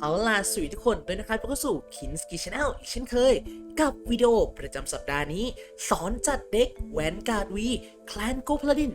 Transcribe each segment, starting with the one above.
เอาล่ะสวัสดีทุกคนด้วยนะครับพวกเข้าสู่คินสกีชแนลอีกเช่นเคย กับวิดีโอประจำสัปดาห์นี้ สอนจัดเด็กแวนการ์ดวีแคลนโกพลาดิน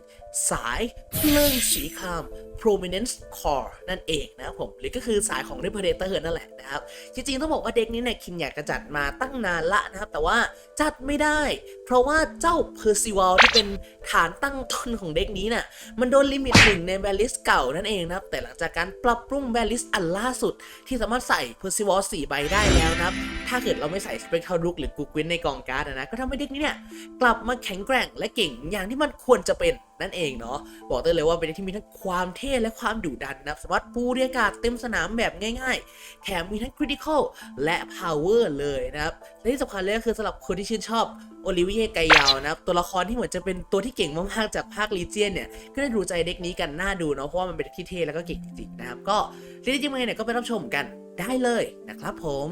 สายเพลิงสีคราม Prominence Core นั่นเองนะครับผม หรือก็คือสายของ r e p a r a t o r นั่นแหละนะครับ จริงๆ ต้องบอกว่าเด็กนี้เนี่ยคินอยากจะจัดมาตั้งนานละนะครับ แต่ว่าจัดไม่ได้ เพราะว่าเจ้า Percival ที่เป็นฐานตั้งต้นของเด็กนี้น่ะมันโดนลิมิตหนึ่งในแบลิสเก่านั่นเองนะครับ แต่หลังจากการปรับปรุงแบลิสอันล่าสุด ที่สามารถใส่ Percival 4ใบได้แล้วนะครับ ถ้าเกิดเราไม่ใส่ Spectral Rook หรือกูกวินในกองการ์ดอะนะก็ทำให้เด็กนี้เนี่ยกลับมาแข็งแกร่งและเก่งอย่างที่มันควรจะเป็นนั่นเองเนาะบอกได้เลยว่าเป็นเด็กที่มีทั้งความเท่และความดุดันนะครับสามารถปูเรียกาศเต็มสนามแบบง่าย ๆ แถมมีทั้ง Critical และ Power เลยนะครับและที่สำคัญเลยก็คือสำหรับคนที่ชื่นชอบโอลิเวียไกยาวนะครับตัวละครที่เหมือนจะเป็นตัวที่เก่งมากๆจากภาคลีเจียนเนี่ยก็ได้ดูใจเด็กนี้กันน่าดูเนาะเพราะว่ามันเป็นที่เท่แล้วก็เก่งจริงๆนะครับก็เรื่องจริงๆเนี่ยก็ไปรับชมกันได้เลยนะครับผม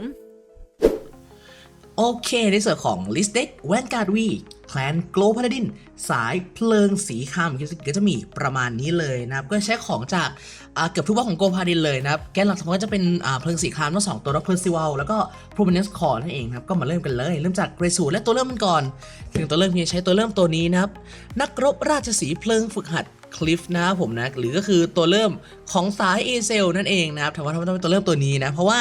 โอเค ในส่วนของ List Deck Vanguard V แคลน Glow Paladin สายเพลิงสีคำก็จะมีประมาณนี้เลยนะครับ ก็ใช้ของจากเกือบทุกว่าของ Glow Paladin เลยนะครับ แกนหลักสำคัญก็จะเป็นเพลิงสีครามทั้งสองตัวแล้ว Percival แล้วก็ Prominence Core นั่นเองครับ ก็มาเริ่มกันเลย เริ่มจากเกรซูและตัวเริ่มมันก่อน ถึงตัวเริ่มเพียงใช้ตัวเริ่มตัวนี้นะครับ นักรบราชสีเพลิงฝึกหัด คลิฟนะครับผมนะหรือก็คือตัวเริ่มของสายเอเซลนั่นเองนะครับถามว่าทำไมต้องเป็นตัวเริ่มตัวนี้นะเพราะว่า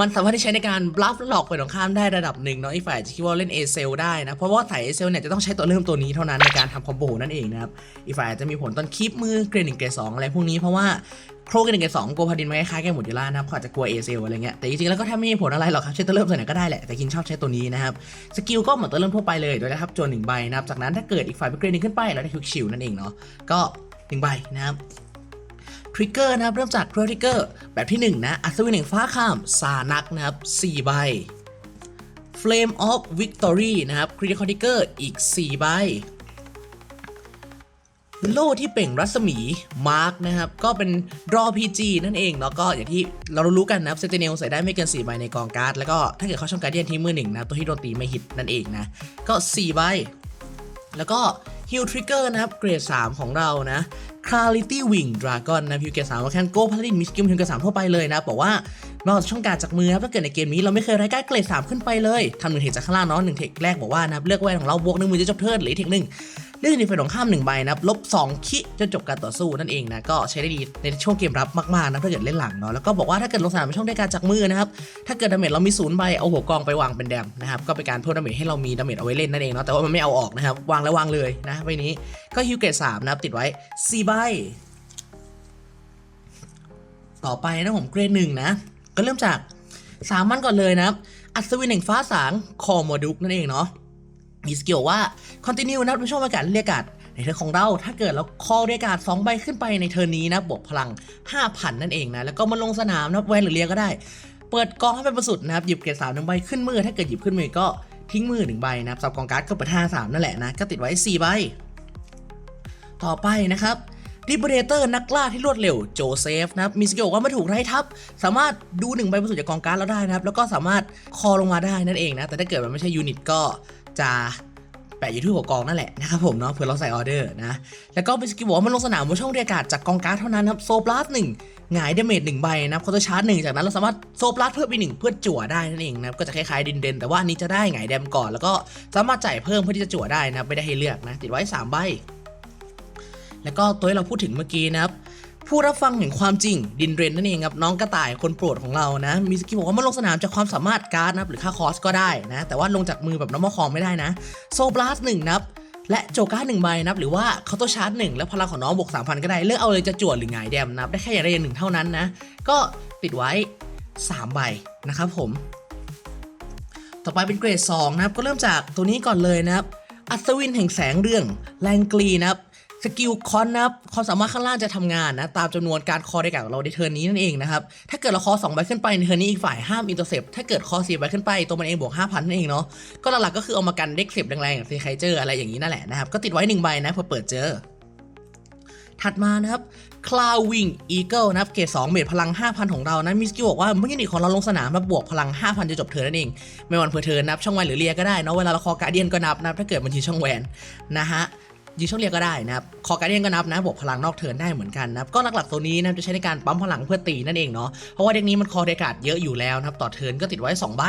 มันสามารถที่ใช้ในการบลัฟหลอกไปตรงข้ามได้ระดับหนึ่งเนาะอีกฝ่ายจะคิดว่าเล่นเอเซลได้นะเพราะว่าสายเอเซลเนี่ยจะต้องใช้ตัวเริ่มตัวนี้เท่านั้นในการทำคอมโบนั่นเองนะครับอีกฝ่ายจะมีผลตอนคลิปมือเกรดหนึ่งเกรดสองอะไรพวกนี้เพราะว่า โครกันหนึ่งกรดสองโกพาดินมันคล้ายๆกันหมดอยู่แล้วนะครับขาอาจจะกลัวเอเซลอะไรเงี้ยแต่จริงๆแล้วก็แทบไม่มีผลอะไรหรอกครับใช้ตัวเริ่มตัวไหนก็ได้แหละแต่คินชอบใช้ตัวนี้นะครับสกิลก็เหมือนตัวเริ่มทั่วไปเลยโดยได้ทับโจนหนึ่งใบนะครับจากนั้นถ้าเกิดอีกฝ่ายเป็นเกรดหนึ่งขึ้นไปเราได้ควิกชิลนั่นเองเนาะก็หนึ่งใบนะครับทริกเกอร์นะครับเริ่มจากทริกเกอร์แบบที่1นะอัศวินแห่งฟ้าข้ามซานักนะครับ4ใบ Flame of Victory นะครับ Critical Trigger อีก 4 ใบ โล่ที่เป่งรัศมีมาร์กนะครับ ก็เป็น Draw PG นั่นเองแล้วก็อย่างที่เรารู้กันนะครับเซนติเนลใส่ได้ไม่เกิน4ใบในกองการ์ด แล้วก็ถ้าเกิดเขาช่องการเดียนที่มือหนึ่งนะ ตัวที่โดนตีไม่ฮิตนั่นเองนะ ก็ 4 ใบ แล้วก็ Heal Trigger นะครับ เกรด 3 ของเรานะ Clarity Wing Dragon นะพิวเกรด3เราแคนโก้พาราดินมิสกิมพิวเกรด3ทั่วไปเลยนะ บอกว่าเราช่องการดจากมือนะครับถ้าเกิดในเกมนี้เราไม่เคยไร้การเกรด3ขึ้นไปเลยทำหนึ่งเทคจากข้างล่างเนาะหนึ่งเทคแรกบอกว่านะเลือกแวนของเราบวกหนึ่งมือจะจบเทิร์นหรือเทคหนึ่ง เลือกในฝ่ายของข้ามหนึ่งใบนะครับลบ2คิจนจบการต่อสู้นั่นเองนะก็ใช้ได้ดีในช่วงเกมรับมากๆนะถ้าเกิดเล่นหลังเนาะแล้วก็บอกว่าถ้าเกิดลงสนามเป็นช่องได้การจากมือนะครับถ้าเกิดดาเมจเรามีศูนย์ใบเอาหัวกองไปวางเป็นแดมนะครับก็เป็นการเพิ่มดาเมจให้เรามีดาเมจเอาไว้เล่นนั่นเองเนาะแต่ว่ามันไม่เอาออกนะครับวางแล้ววางเลยนะใบนี้ก็ฮิวเกรด3นะครับติดไว้4ใบต่อไปนะผมเกรดหนึ่งนะก็เริ่มจากสามัญก่อนเลยนะครับอัศวินแห่งฟ้าสางคอมอดุกนั่นเองเนาะ มีสกิลว่า continue นะเป็นช่วงอากาศเรียกการในเทิร์ของเราถ้าเกิดเราคอเรียกการ์ด2ใบขึ้นไปในเทิร์นี้นะบวกพลัง 5,000 นั่นเองนะ แล้วก็มาลงสนามนะแวนหรือเรียก็ได้ เปิดกองให้เป็นประสุดนะครับหยิบเกรดสามหนึ่งใบขึ้นมือ ถ้าเกิดหยิบขึ้นมือก็ทิ้งมือหนึ่งใบนะครับสับกองการ์ดก็เปิดห้าสามนั่นแหละนะก็ติดไว้สี่ใบต่อไปนะครับริเบเรเตอร์นักล่าที่รวดเร็วโจเซฟนะครับมีสกิลว่าไม่ถูกไร้ทับ สามารถดูหนึ่งใบบนสุดจากกองการ์ดเราได้นะครับ แล้วก็สามารถคอลงมาได้นั่นเองนะ แต่ถ้าเกิดมันไม่ใช่ยูนิตก็ จะแปะอยู่ที่หัวกองนั่นแหละนะครับผมเนาะเผื่อเราใส่ออเดอร์นะ แล้วก็เป็นสกิลบอกว่ามันลงสนามบนช่องเรียกการ์ดจากกองการ์ดเท่านั้นครับโซปลาสหนึ่งหงายเดเมจหนึ่งใบนะครับคอร์ชาร์จหนึ่งจากนั้นเราสามารถโซปลาสเพิ่มไปหนึ่งเพื่อจั่วได้นั่นเองนะครับก็จะคล้ายๆดินเดน แต่ว่าอันนี้จะได้หงายแดมก่อนแล้วก็สามารถจ่ายเพิ่มเพื่อที่จะจั่วได้นะไม่ได้ให้เลือกนะติดไว้สามใบแล้วก็ตัวที่เราพูดถึงเมื่อกี้นะครับ ผู้รับฟังแห่งความจริง ดินเรนนั่นเองครับน้องกระต่ายคนโปรดของเรานะมีสกิลบอกว่ามันลงสนามจากความสามารถการ์ดนับหรือค่าคอสก็ได้นะแต่ว่าลงจากมือแบบน้ำมอคองไม่ได้นะโซบลาสหนึ่งนับและโจกาหนึ่งใบนับหรือว่าเคาน์เตอร์ชาร์จหนึ่งแล้วพลังของน้องบวกสามพันก็ได้เลือกเอาเลยจะจวดหรือหงแดมนับได้แค่อย่างใดอย่างหนึ่งเท่านั้นนะ ก็ติดไว้ 3 ใบนะครับผม ต่อไปเป็นเกรด2นะครับก็เริ่มจากตัวนี้ก่อนเลยนะครับ อัศวินแห่งแสงเรื่องแรงกรีนะครับ สกิลคอนนะครับความสามารถข้างล่างจะทำงานนะตามจำนวนการคอได้กับเราในเทิร์นนี้นั่นเองนะครับถ้าเกิดเราคอ2ใบขึ้นไปในเทิร์นนี้อีกฝ่ายห้ามอินเตอร์เซปถ้าเกิดคอ4ใบขึ้นไปตัวมันเองบวก5,000นั่นเองเนาะก็หลักๆก็คือเอามากันเด็กเซปแรงๆอย่างซีไคเจอร์อะไรอย่างนี้นั่นแหละนะครับก็ติดไว้1ใบนะเพื่อเปิดเจอ ถัดมานะครับ Cloud Wing Eagle นะครับเกรด2เมตรพลัง 5,000 ของเรานะมีสกิลบอกว่าเมื่อยูนิตของเราลงสนามมาบวกพลัง 5,000 จะจบเทิร์นนั่นเอง ไม่วันเพื่อเทิร์นนับช่องแวนหรือเรียก็ได้เนาะเวลาเราคอการเดียนก็นับนะถ้าเกิดมันทีช่องแวนนะฮะ ยืนช่องเรียกก็ได้นะครับคอการเดียนก็นับนะบวกพลังนอกเทิร์นได้เหมือนกันนะครับก็หลักๆตัวนี้นะจะใช้ในการปั๊มพลังเพื่อตีนั่นเองเนาะเพราะว่าเด็กนี้มันคอเดกาดเยอะอยู่แล้วนะครับต่อเทิร์นก็ติดไว้ 2 ใบ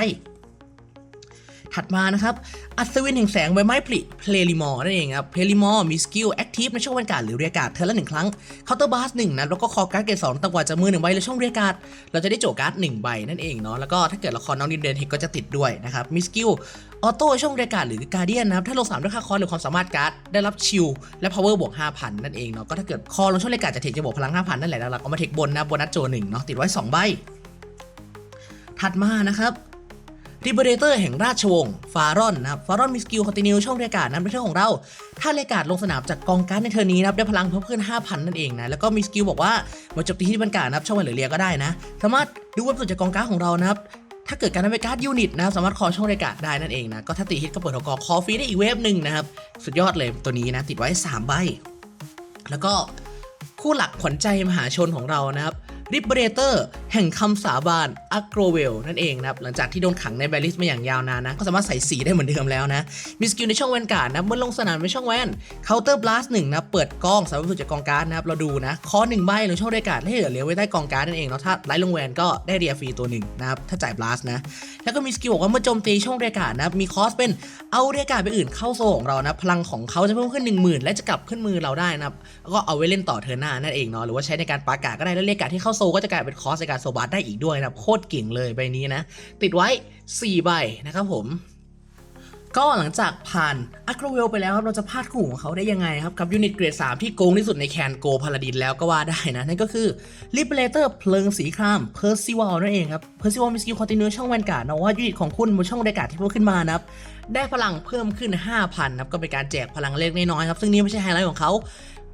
ถัดมานะครับ อัศวินแห่งแสงใบไม้ผลิเพลลิมอร์นั่นเองครับ เพลลิมอร์มีสกิลแอคทีฟในช่วงบรรยากาศหรือเรียการ์ดเธอละหนึ่งครั้งเคาน์เตอร์บาสหนึ่งนะแล้วก็คอการ์ดเกรดสองต่ำกว่าจากมือหนึ่งใบหรือช่องเรียการ์ดเราจะได้โจการ์ดหนึ่งใบนั่นเองเนาะแล้วก็ถ้าเกิดละครน้องดินเดนเทคก็จะติดด้วยนะครับมีสกิล ออโต้ช่องเรียกการหรือการเดียนนะครับถ้าลงสามด้วยค่าคอร์หรือความสามารถการ์ดได้รับชิลและพาวเวอร์บวก5,000 นั่นเองเนาะก็ถ้าเกิดคอลงช่องเรียกการจะเทคจะบวกพลัง 5,000 นั่นแหละแล้วเราก็มาเทคบนนะโบนัสโจหนึ่งเนาะติดไว้สองใบ ถัดมานะครับริเบเรเตอร์แห่งราชวงศ์ฟารอนนะครับฟารอนมีสกิลคอนติเนียช่องเรียการ์ดนั้นเป็นเรื่องของเรา ถ้าเรียการ์ดลงสนามจากกองการ์ดในเทอร์นี้นะครับได้พลังเพิ่มขึ้น 5,000 นั่นเองนะแล้วก็มีสกิลบอกว่าเมื่อจบตีที่บรรการนะครับช่องวันหรือเรียก็ได้นะ สามารถดูวัตถุจากกองการ์ดของเรานะครับ ถ้าเกิดการทำเป็นการ์ดยูนิตนะครับสามารถคอช่องเรกกาดได้นั่นเองนะก็ถ้าติดฮิตก็เปิดหัวกอคอฟรีได้อีกเวฟหนึ่งนะครับสุดยอดเลยตัวนี้นะติดไว้ 3 ใบ แล้วก็คู่หลักขวัญใจมหาชนของเรานะครับ ริบเบรเตอร์แห่งคำสาบานอักโรเวลนั่นเองนะครับ หลังจากที่โดนขังในแบลิสมาอย่างยาวนานนะ ก็สามารถใส่สีได้เหมือนเดิมแล้วนะ มีสกิลในช่องแวนการ์ดนะ เมื่อลงสนามในช่องแวนเคาน์เตอร์บลัสหนึ่งนะ เปิดกล้องสามารถจากกองการ์ดนะครับ เราดูนะ คอหนึ่งใบลงช่องเรียการ์ดให้เหลือเหลือไว้ใต้กองการ์ดนั่นเองเนาะ ถ้าไล่ลงแวนก็ได้เรียฟรีตัวหนึ่งนะครับ ถ้าจ่ายบลัสนะ แล้วก็มีสกิลบอกว่าเมื่อโจมตีช่องเรียการ์ดนะ มีคอสเป็นเอาเรียการ์ดไปอื่นเข้าโซ่ของเรานะ พลังของเขาจะเพิ่มขึ้น 1 0,000 และจะกลับขึ้นมือเราได้นะครับก็เอาไว้เล่นต่อเทอร์หน้านั่นเองเนาะหรือว่าใช้ในการปากาก็ได้แล้วเรียกการ์ดที่เข้าโซก็จะกลายเป็นคอสในการโซบาร์ได้อีกด้วยนะครับโคตรเก่งเลยใบนี้นะ ติดไว้ 4 ใบนะครับผมก็หลังจากผ่านอัครเวลไปแล้วครับ เราจะพลาดคู่ของเขาได้ยังไงครับ กับยูนิตเกรด 3 ที่โกงที่สุดในแคนโกพาลาดินแล้วก็ว่าได้นะ นั่นก็คือลิเบเลเตอร์เพลิงสีครามเพอร์ซิวลนั่นเองครับเพอร์ซิวลมีสกิลคอนติเนียช่องแวนการ์ดนะว่ายูนิตของคุณบนช่องเรกาศที่เพิ่มขึ้นมานะครับ ได้พลังเพิ่มขึ้น 5,000นะครับ ก็เป็นการแจกพลังเล็กน้อยครับ ซึ่งนี่ไม่ใช่ไฮไลท์ของเขา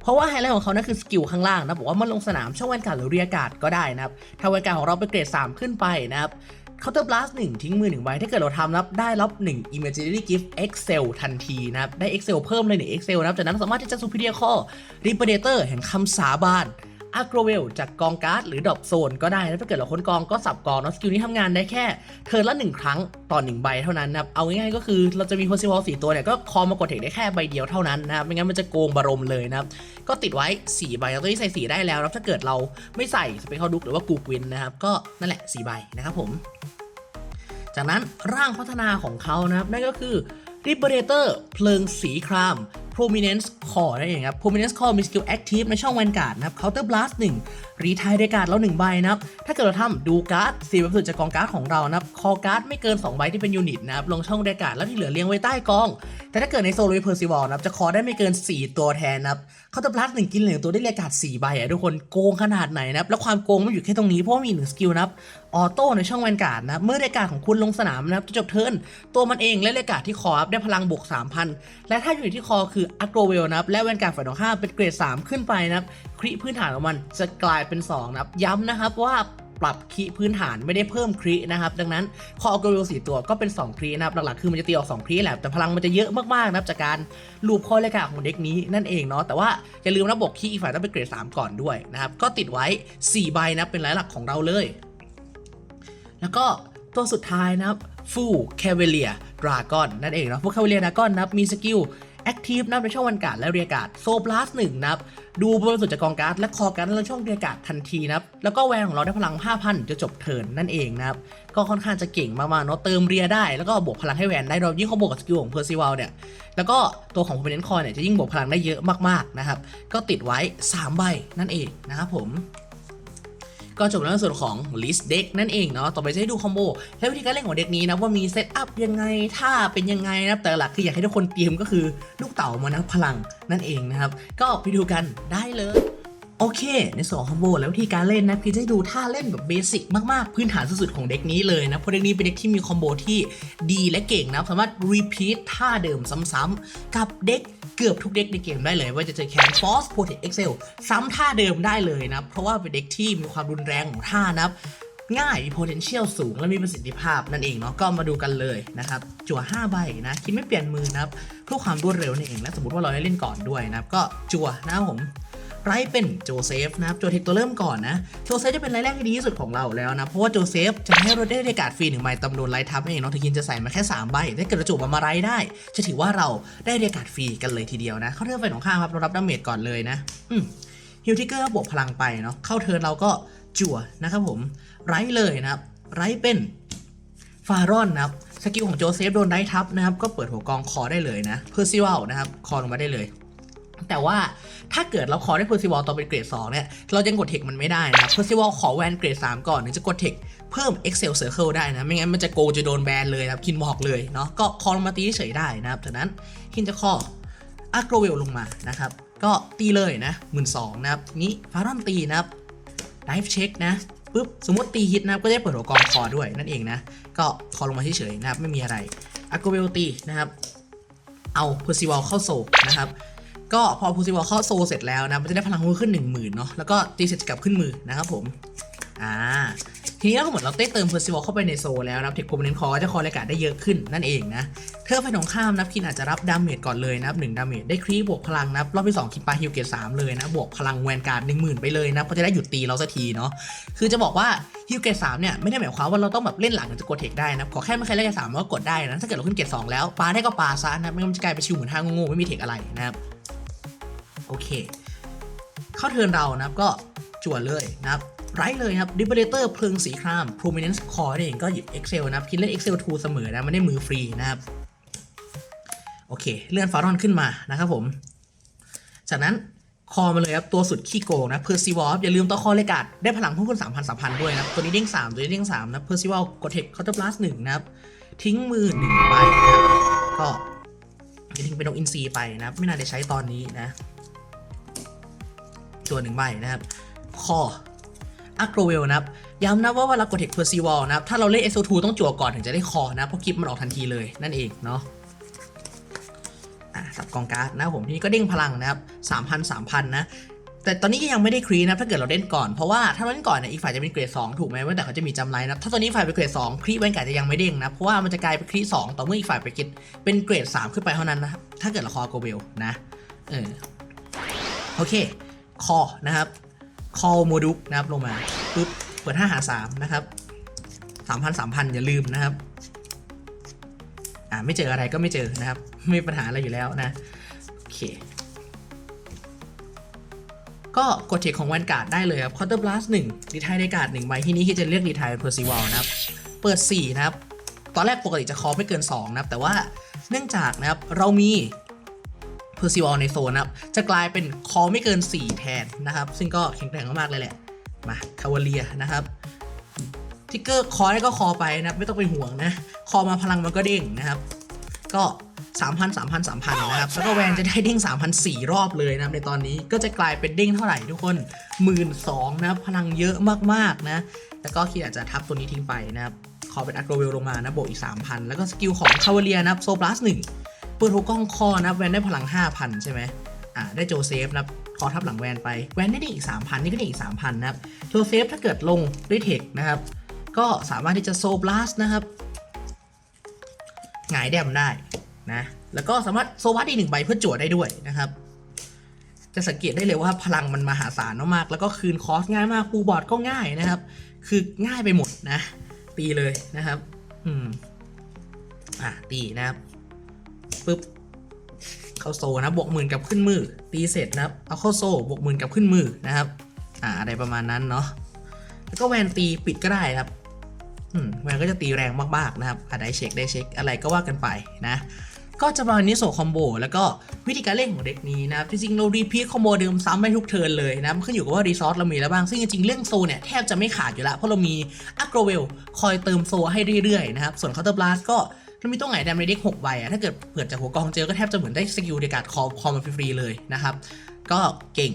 เพราะว่าไฮไลท์ของเขานั่นคือสกิลข้างล่างนะบอกว่าเมื่อลงสนามช่องแวนการ์ดหรือเรียกาดก็ได้นะครับถ้าแวนการ์ดของเราไปเกรด 3 ขึ้นไปนะครับเคาน์เตอร์บลัสหนึ่งทิ้งมือหนึ่งใบถ้าเกิดเราทำนับได้รับ1 Imaginary Gift Excel ทันทีนะครับได้ Excel เพิ่มเลย1 Excel นะครับจากนั้นสามารถที่จะ Superior Call Repredator แห่งคำสาบาน อ g โกรเวลจากกองการ์ดหรือดอปโซนก็ได้นะถ้าเกิดเราค้นกองก็สับกองเนาะสกิลนี้ทำงานได้แค่เทิร์นละ1ครั้งต่อ1ใบเท่านั้นนะครับ เอาง่ายๆก็คือเราจะมี p o s i b l 4ตัวเนี่ยก็คอมากดเทคได้แค่ใบเดียวเท่านั้นนะครับไม่งั้นมันจะโกงบารมเลยนะครับ ก็ติดไว้ 4 ใบแล้วตัวนี้ใส่ 4 ได้แล้วนะถ้าเกิดเราไม่ใส่สเปคเขาดุกหรือว่ากูกวินนะครับก็นั่นแหละ 4 ใบนะครับผม จากนั้นร่างพัฒนาของเขานะครับนั่นก็คือ Liberator เพลิงสีคราม Prominence Core นั่นเองครับ Prominence Core มีสกิล Active ในช่อง Vanguard นะครับ Counter Blast 1รีไทายได้การ์ดแล้ว1ใบนะครับ ถ้าเกิดเราทำดูการ์ดสีแบบสุดจากกองการ์ดของเรานะครับ คอการ์ดไม่เกิน 2 ใบที่เป็นยูนิตนะครับ ลงช่องเรกาดแล้วที่เหลือเรียงไว้ใต้กอง แต่ถ้าเกิดในโซโลเพอร์ซิวอลนะครับ จะคอได้ไม่เกิน 4 ตัวแทนนะครับเคาน์เตอร์บลัสหนึ่งกินเหลืองตัวได้เรียกการ์ด4ใบอะทุกคนโกงขนาดไหนนะครับ แล้วความโกงมันอยู่แค่ตรงนี้เพราะมีหนึ่งสกิลนะครับออโต้ในช่องแวนการ์ดนะ เมื่อรายการของคุณลงสนามนะครับจะจบเทิร์นตัวมันเองและรายการที่คอรับได้พลังบวก3,000และถ้าอยู่ที่คอคืออักโรเวลนะครับและแวนการ์ดฝ่ายตรงข้ามเป็นเกรด 3 ขึ้นไปนะครับคริพื้นฐานของมันจะกลายเป็น 2 นะครับ ย้ำนะครับว่าปรับคีพื้นฐานไม่ได้เพิ่มครินะครับ ดังนั้นคออักโรเวลสี่ตัวก็เป็น 2ครินะครับ หลักๆคือมันจะตีออก 2คริแหละ แต่พลังมันจะเยอะมากๆนะครับจากการลูปคอรายกาของเด็กนี้นั่นเองเนาะแต่ว่าอย่าลืมนะบอกคีอีกฝ่ายต้องเป็นเกรด 3 ก่อนด้วยนะครับ ก็ติดไว้ 4 ใบนะเป็นรายหลักของเราเลย แล้วก็ตัวสุดท้ายนะครับฟูแคเวเลียดราก้อนนั่นเองเนาะฟูแคเวเลียดราก้อนนะครับมีสกิล แอคทีฟนับในช่องวันการ์ดและเรียการ์ดโซบลัสหนึ่งนับดูบริสุทธิ์จากกองการ์ดและคอการ์ดในช่องเรียการ์ดทันทีนะครับแล้วก็แวนของเราได้พลัง 5,000 จะจบเทิร์นนั่นเองนะครับก็ค่อนข้างจะเก่งมากๆเนาะเติมเรียได้แล้วก็บวกพลังให้แวนได้โดยยิ่งเขาบวกกับสกิลของเพอร์ซิวัลเนี่ยแล้วก็ตัวของ p พ r เ a n t คอเนี่ยจะยิ่งบวกพลังได้เยอะมากๆนะครับก็ติดไว้ 3 ใบนั่นเองนะครับผม ก็จบแล้วในส่วนของ list deck นั่นเองเนาะต่อไปจะให้ดูคอมโบและวิธีการเล่นของเด็กนี้นะว่ามีเซตอัพยังไงท่าเป็นยังไงนะครับแต่หลักคืออยากให้ทุกคนเตรียมก็คือลูกเต๋ามานักพลังนั่นเองนะครับก็ไปดูกันได้เลย โอเค ในส่วนของคอมโบแล้ววิธีการเล่นนะคือจะดูท่าเล่นแบบเบสิกมากๆ พื้นฐานสุดๆของเด็กนี้เลยนะเพราะเด็กนี้เป็นเด็กที่มีคอมโบที่ดีและเก่งนะสามารถรีพีทท่าเดิมซ้ำๆกับเด็กเกือบทุกเด็กในเกมได้เลย ว่าจะเจอแคนฟอสโปรเทคเอ็กเซลซ้ำท่าเดิมได้เลยนะเพราะว่าเป็นเด็กที่มีความรุนแรงของท่านะง่ายมี potential สูงและมีประสิทธิภาพนั่นเองเนาะก็มาดูกันเลยนะครับ จั่ว 5 ใบนะคิดไม่เปลี่ยนมือนะครับเพื่อความรวดเร็วนั่นเองและสมมติว่าเราได้เล่นก่อนด้วยนะครับก็จั่วนะครับผม ไรเป็นโจเซฟนะครับโจเทคตัวเริ่มก่อนนะ โจเซฟจะเป็นไรแรกที่ดีที่สุดของเราแล้วนะ เพราะว่าโจเซฟจะให้เราได้เรกาดฟรีหนึ่งใบตำนวนไรทับนั่เองน้องเทคินจะใส่มาแค่ 3 ใบถ้าเกิดเราจุมามาไรได้ จะถือว่าเราได้เรกาดฟรีกันเลยทีเดียวนะ เข้าเทิร์นไฟของข้างครับเรารับดาเมจก่อนเลยนะอืมฮิลทิกเกอร์บวกพลังไปเนาะเข้าเทิร์นเราก็จั่วนะครับผมไรเลยนะครับไรเป็นฟารอนนะครับสกิลของโจเซฟโดนไดทับนะครับก็เปิดหัวกองคอได้เลยนะเพอร์ซิวัลนะครับคอลงมาได้เลย แต่ว่า ถ้าเกิดเราขอได้เพอร์ซิวอลตอนเป็นเกรด2เนี่ยเรายังกดเทคมันไม่ได้นะเพอร์ซิวอลขอแวนเกรด3ก่อนถึงจะกดเทคเพิ่ม Excel Circle ได้นะ ไม่งั้นมันจะโกจะโดนแบนเลยนะครับคินบอกเลยเนาะก็คอลงมาตีเฉยได้นะครับจากนั้นคินจะคออักโรเวลลงมานะครับก็ตีเลยนะหมื่นสองนะครับนี้ฟารอนตีนะครับไดฟ์เช็คนะปุ๊บสมมติตีฮิตนะครับก็จะได้เปิดหัวกองคอด้วยนั่นเองนะก็คอลงมาเฉยๆนะครับไม่มีอะไรอักโรเวลตีนะครับเอาเพอร์ซิวอลเข้าโซลนะครับ ก็พอพูซิวอลเข้าโซเสร็จแล้วนะ มันจะได้พลังมือขึ้น 1 0,000เนาะแล้วก็ตีเสร็จกลับขึ้นมือนะครับผม อ่า ทีนี้เราก็เหมือนเราได้เติมเพอร์ซิวอลเข้าไปในโซแล้วนะเทคโคมเนนคอจะคอรายการได้เยอะขึ้นนั่นเองนะเธอไฟตรงข้ามนะคินอาจจะรับดาเมจก่อนเลยนะหนึ่งดาเมจได้ครีบวกพลังนะรอบที่สองคินปาฮิวเกตสามเลยนะบวกพลังแวนการ์ดหนึ่งหมื่นไปเลยนะก็จะได้หยุดตีเราสักทีเนาะคือจะบอกว่าฮิวเกตสามเนี่ยไม่ได้หมายความว่าเราต้องแบบเล่นหลังถึงจะกดเทคได้นะขอแค่ไม่ใครเล่นเกตสามก็กดได้นะถ้าเกิดเราขึ้นเกตสองแล้วปาได้ก็ปาซะนะไม่งั้นจะกลายเป็นชิวเหมือนห้างโง่ๆไม่มีเทคอะไรนะครับ โอเค เข้าเทิร์นเรานะครับก็จั่วเลยนะครับไรเลยครับ Liberator เพลิงสีคราม Prominence Core นี่เองก็หยิบ Excel นะครับคิดเล่น Excel 2 เสมอนะไม่ได้มือฟรีนะครับ โอเค เลื่อนฟารอนขึ้นมานะครับผม จากนั้นคอมาเลยครับ ตัวสุดขี้โกงนะ p e r c i v a l อลอย่าลืมตัวคอเลกาดได้พลังเพิ่มขึ้น3,000 3,000ด้วยนะตัวนี้เด้ง 3 ตัวนี้เด้ง3นะ p e r c i v a l กดเทค Counter Blast 1นะครับ ทิ้งมือ1ใบนะครับก็จะทิ้งเป็นนกอินซีไปนะไม่น่าจะใช้ตอนนี้นะ ตัวหนึ่งใบนะครับคออักโรเวลนะครับ ย้ำนะว่าเวลากดเทคเพอร์ซีวอลนะครับ ถ้าเราเล่น SO2 ต้องจั่วก่อนถึงจะได้คอนะเพราะคลิปมันออกทันทีเลยนั่นเองเนาะอะสับกองการ์ดนะผมทีนี้ก็เด้งพลังนะครับ3,000 3,000นะแต่ตอนนี้ยังไม่ได้ครีนะถ้าเกิดเราเล่นก่อนเพราะว่าถ้าเราเล่นก่อนเนี่ยอีกฝ่ายจะเป็นเกรด2ถูกไหมว่าแต่เขาจะมีจำไรนะถ้าตอนนี้ฝ่ายเป็นเกรด2ครีแวนการ์ดจะยังไม่เด้งนะเพราะว่ามันจะกลายเป็นครี2ต่อเมื่ออีกฝ่ายไปเกรดเป็นเกรด3ขึ้นไปเท่านั้นนะถ้าเกิดเราคอโกเบลนะเออโอเค คอนะครับคอโมดุกนะครับลงมาปุ๊บเปิด5หา3นะครับ3,000 3,000 อย่าลืมนะครับอ่าไม่เจออะไรก็ไม่เจอนะครับ ไม่มีปัญหาอะไรอยู่แล้วนะ โอเค ก็กดเทคของแวนการ์ดได้เลยครับ Counter Blast 1ดีทายในการ์ด1ใบที่นี้ที่จะเรียกดีทายเป็น Percival นะครับ เปิด 4 นะครับ ตอนแรกปกติจะคอไม่เกิน 2 นะครับ แต่ว่าเนื่องจากนะครับเรามี เพอร์ซิวอลในโซนนะครับ จะกลายเป็นคอไม่เกิน 4 แทนนะครับ ซึ่งก็แข็งแกร่งมากๆเลยแหละ มาคาวาเลียนะครับทิกเกอร์คอได้ก็คอไปนะไม่ต้องเป็นห่วงนะ คอมาพลังมันก็เด้งนะครับ ก็3,000 3,000 3,000นะครับ แล้วก็แวนจะได้เด้ง3,004รอบเลยนะครับในตอนนี้ก็จะกลายเป็นเด้งเท่าไหร่ทุกคน1 2ื่นนะพลังเยอะมากๆนะ แล้วก็คิดอาจจะทับตัวนี้ทิ้งไปนะครับ ขอเป็นอักโรเวลลงมานะ โบอีก 3,000 แล้วก็สกิลของคาวเลียนะครับ โซบลัส1 เปิดหัวกล้องคอนะแวนได้พลัง 5,000 ใช่ไหมอ่าได้โจเซฟนะคอทับหลังแวนไปแวนได้อีก 3,000 นี่ก็ได้อีก 3,000 นะครับโจเซฟถ้าเกิดลงด้วยเทคนะครับ ก็สามารถที่จะโซบลัสนะครับหงายแดมได้นะแล้วก็สามารถโซบัสอีกหนึ่งใบเพื่อจวดได้ด้วยนะครับ จะสังเกตได้เลยว่าพลังมันมหาศาลมากๆแล้วก็คืนคอสง่ายมากปูบอร์ดก็ง่ายนะครับ คือง่ายไปหมดนะ ตีเลยนะครับ อืมอะตีนะครับ ปึ๊บเข้าโซนะบวกหมื่นกับขึ้นมือ ตีเสร็จนะครับเอาเข้าโซบวกหมื่นกับขึ้นมือนะครับ อ่าอะไรประมาณนั้นเนาะแล้วก็แวนตีปิดก็ได้ครับแวนก็จะตีแรงมากๆนะครับอะได้เช็คได้เช็คอะไรก็ว่ากันไปนะก็จะประมาณนี้โซคอมโบแล้วก็วิธีการเล่นของเด็กนี้นะครับจริงๆเรารีพีทคอมโบเดิมซ้ำได้ทุกเทิร์นเลยนะมันขึ้นอยู่กับว่ารีซอสเรามีแล้วบ้าง ซึ่งจริงๆเรื่องโซเนี่ยแทบจะไม่ขาดอยู่แล้ว เพราะเรามีอักโรเวลคอยเติมโซให้เรื่อยๆนะครับส่วนเคาน์เตอร์บลัสก็ เรามีตัวไหนแดมในเด็กหกใบอะถ้าเกิดเปิดจากหัวกองเจอก็แทบจะเหมือนได้สกิลในการคอคอมาฟรีเลยนะครับก็เก่ง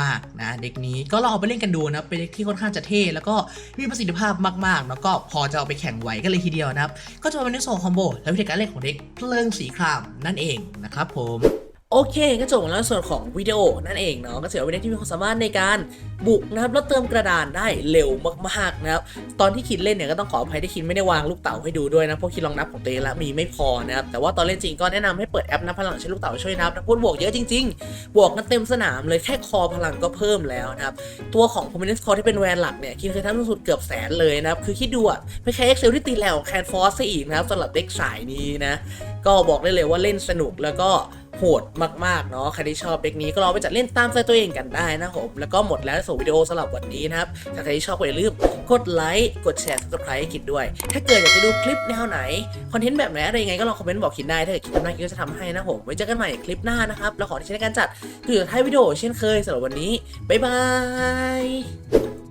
มากๆนะเด็กนี้ก็ลองเอาไปเล่นกันดูนะเป็นเด็กที่ค่อนข้างจะเท่แล้วก็มีประสิทธิภาพมากๆ แล้วก็พอจะเอาไปแข่งไหวกันเลยทีเดียวนะครับ ก็จะเป็นในโซนคอมโบและวิธีการเล่นของเด็กเพลิงสีครามนั่นเองนะครับผม โอเคก็จบแล้วในส่วนของวิดีโอนั่นเองเนาะก็ถือว่าเป็นเด็กที่มีความสามารถในการบุกนะครับแล้วเติมกระดานได้เร็วมากๆนะครับตอนที่คิดเล่นเนี่ยก็ต้องขออภัยที่คิดไม่ได้วางลูกเต๋าให้ดูด้วยนะเพราะคิดลองนับของตัวเองแล้วมีไม่พอนะครับแต่ว่าตอนเล่นจริงก็แนะนำให้เปิดแอปนับพลังใช้ลูกเต๋าช่วยนับนะพูดบวกเยอะจริงๆบวกกันเต็มสนามเลยแค่คอพลังก็เพิ่มแล้วนะครับตัวของ Prominence Core ที่เป็นแวนหลักเนี่ยคิดเคยทำสูงสุดเกือบแสนเลยนะครับคือคิดดูอะไม่ใช่ Excel ที่ตีแรงของแคนฟอสซะอีกนะครับสำหรับเด็กสายนี้นะก็บอกได้เลยว่าเล่นสนุกแล้วก็ โหดมากๆเนาะใครที่ชอบเด็กนี้ก็ลองไปจัดเล่นตามใจตัวเองกันได้นะผมแล้วก็หมดแล้วส่งวิดีโอสำหรับวันนี้นะครับถ้าใครที่ชอบก็อย่าลืมกดไลค์กดแชร์ subscribe ให้คิดด้วย ถ้าเกิดอยากจะดูคลิปแนวไหนคอนเทนต์แบบไหนอะไรยังไงก็ลองคอมเมนต์บอกคิดได้ถ้าเกิดคิดทำได้คิดก็จะทำให้นะผมไว้เจอกันใหม่คลิปหน้านะครับแล้วขอที่ใช้ในการจัดคือท้ายวิดีโอเช่นเคยสำหรับวันนี้บ๊ายบาย